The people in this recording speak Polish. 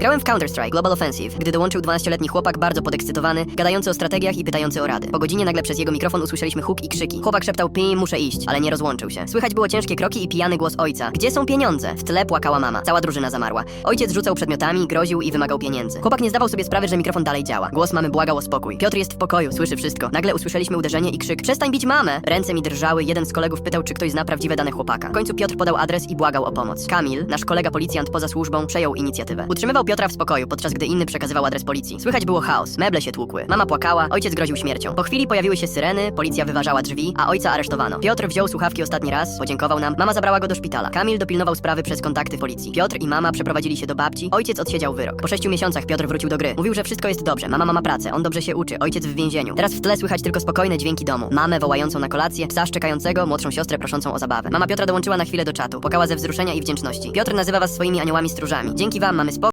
Grałem w Counter-Strike Global Offensive, gdy dołączył 12-letni chłopak bardzo podekscytowany, gadający o strategiach i pytający o rady. Po godzinie nagle przez jego mikrofon usłyszeliśmy huk i krzyki. Chłopak szeptał pi, muszę iść, ale nie rozłączył się. Słychać było ciężkie kroki i pijany głos ojca. Gdzie są pieniądze? W tle płakała mama. Cała drużyna zamarła. Ojciec rzucał przedmiotami, groził i wymagał pieniędzy. Chłopak nie zdawał sobie sprawy, że mikrofon dalej działa. Głos mamy błagał o spokój. Piotr jest w pokoju, słyszy wszystko. Nagle usłyszeliśmy uderzenie i krzyk: Przestań bić mamę! Ręce mi drżały, jeden z kolegów pytał, czy ktoś zna prawdziwe dane chłopaka. W końcu Piotr podał adres i błagał o pomoc. Kamil, nasz kolega policjant poza służbą, przejął inicjatywę. Utrzymywał Piotra w spokoju, podczas gdy inny przekazywał adres policji. Słychać było chaos, meble się tłukły. Mama płakała, ojciec groził śmiercią. Po chwili pojawiły się syreny, policja wyważała drzwi, a ojca aresztowano. Piotr wziął słuchawki ostatni raz, podziękował nam, mama zabrała go do szpitala. Kamil dopilnował sprawy przez kontakty policji. Piotr i mama przeprowadzili się do babci, ojciec odsiedział wyrok. Po sześciu miesiącach Piotr wrócił do gry. Mówił, że wszystko jest dobrze, mama ma pracę, on dobrze się uczy, ojciec w więzieniu. Teraz w tle słychać tylko spokojne dźwięki domu. Mamę wołającą na kolację, psa szczekającego, młodszą siostrę proszącą o zabawę. Mama Piotra dołączyła na chwilę do czatu, płakała ze wzruszenia i wdzięczności. Piotr nazywa was swoimi aniołami stróżami. Dzięki wam mamy spokój.